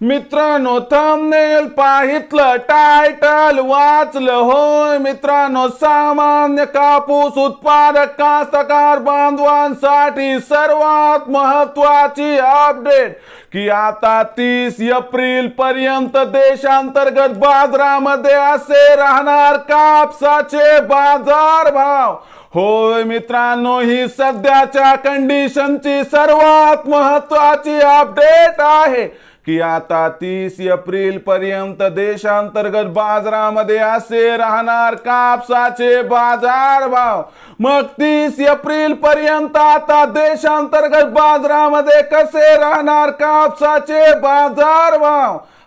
मित्रांनो thumbnail पाहितलं title वाचलं होय. मित्रांनो सामान्य कापूस उत्पादक कास्तकार बांधवांसाठी सर्वात महत्वाची अपडेट की आता तीस एप्रिल पर्यंत देशांतर्गत बाजारामध्ये असे राहणार कापसाचे बाजार भाव होय मित्रांनो ही सध्याच्या कंडिशनची सर्वात महत्वाची अपडेट आहे. की आता तीस एप्रिल पर्यंत देशांतर्गत बाजारामध्ये असे राहणार कापसाचे बाजार भाव. मग तीस एप्रिल पर्यंत आता देशांतर्गत बाजारामध्ये कसे राहणार कापसाचे बाजार भाव?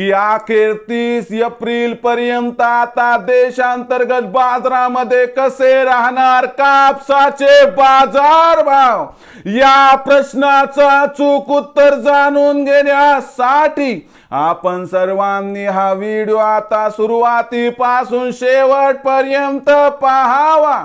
की अखेर तीस एप्रिल पर्यंत आता देशांतर्गत बाजारामध्ये कसे राहणार कापसाचे बाजार भाव? या प्रश्नाचं अचूक उत्तर जाणून घेण्यासाठी आपण सर्वांनी हा व्हिडिओ आता सुरुवातीपासून शेवटपर्यंत पाहावा.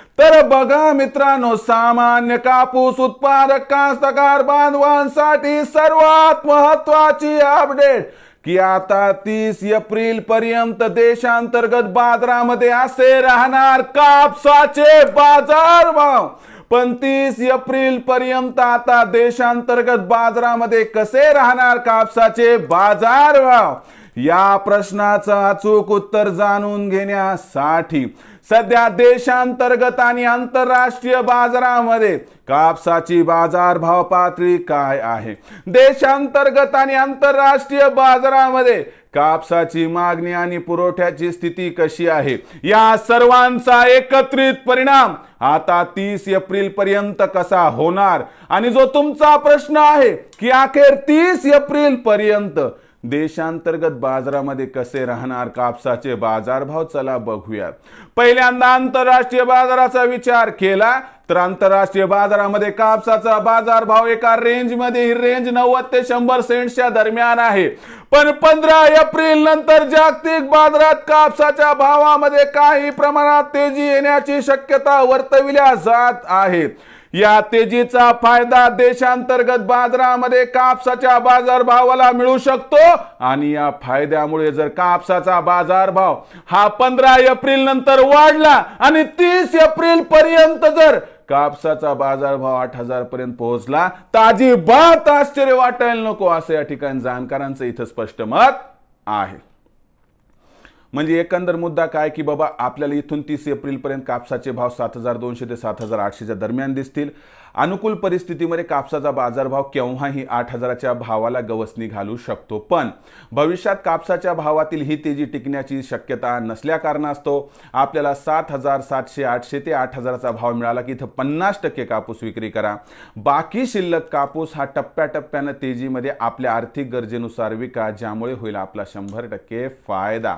तर बघा मित्रांनो सामान्य कापूस उत्पादक कास्तकार बांधवांसाठी सर्वात महत्वाची अपडेट की आता तीस एप्रिल पर्यंत देशांतर्गत बाजारामध्ये असे राहणार कापसाचे बाजार भाव. पण तीस एप्रिल पर्यंत आता देशांतर्गत बाजारामध्ये कसे राहणार कापसाचे बाजार भाव? या प्रश्नाचं अचूक उत्तर जाणून घेण्यासाठी सध्या देशांतर्गत आणि आंतरराष्ट्रीय बाजारामध्ये कापसाची बाजारभाव पातळी काय आहे? देशांतर्गत आणि आंतरराष्ट्रीय बाजारामध्ये कापसाची मागणी आणि पुरवठ्याची स्थिती कशी आहे? या सर्वांचा एकत्रित परिणाम आता तीस एप्रिल पर्यंत कसा होणार? आणि जो तुमचा प्रश्न आहे की अखेर तीस एप्रिल पर्यंत देशांतर्गत बाजारामध्ये कसे राहणार कापसाचे बाजारभाव चला बघूयात पहिल्यांदा आंतरराष्ट्रीय बाजाराचा विचार केला तर आंतरराष्ट्रीय बाजारामध्ये कापसाचा बाजारभाव एका रेंजमध्ये ही रेंज नव्वद ते शंभर सेंट्सच्या दरम्यान आहे. पण पंधरा एप्रिल नंतर जागतिक बाजारात कापसाच्या भावामध्ये काही प्रमाणात तेजी येण्याची शक्यता वर्तविल्या जात आहे. या तेजीचा फायदा देशांतर्गत बाजारामध्ये कापसाच्या बाजारभावाला मिळू शकतो. आणि या फायद्यामुळे जर कापसाचा बाजारभाव हा पंधरा एप्रिल नंतर वाढला आणि तीस एप्रिल पर्यंत जर कापसाचा बाजारभाव आठ हजार पर्यंत पोहोचला तर अजिबात आश्चर्य वाटायला नको असं या ठिकाणी जाणकारांचं इथं स्पष्ट मत आहे. म्हणजे एकंदर मुद्दा काय की बाबा आपल्याला इथून तीस एप्रिलपर्यंत कापसाचे भाव सात हजार दोनशे ते सात हजार आठशेच्या दरम्यान दिसतील. अनुकूल परिस्थितीमध्ये कापसाचा बाजारभाव केव्हाही आठ हजाराच्या भावाला गवसणी घालू शकतो. पण भविष्यात कापसाच्या भावातील ही तेजी टिकण्याची शक्यता नसल्या कारणास्तव आपल्याला सात हजार सातशे आठशे ते आठ हजाराचा भाव मिळाला की इथं पन्नास टक्के कापूस विक्री करा. बाकी शिल्लक कापूस हा टप्प्याटप्प्यानं तेजीमध्ये आपल्या आर्थिक गरजेनुसार विका ज्यामुळे होईल आपला शंभर टक्के फायदा.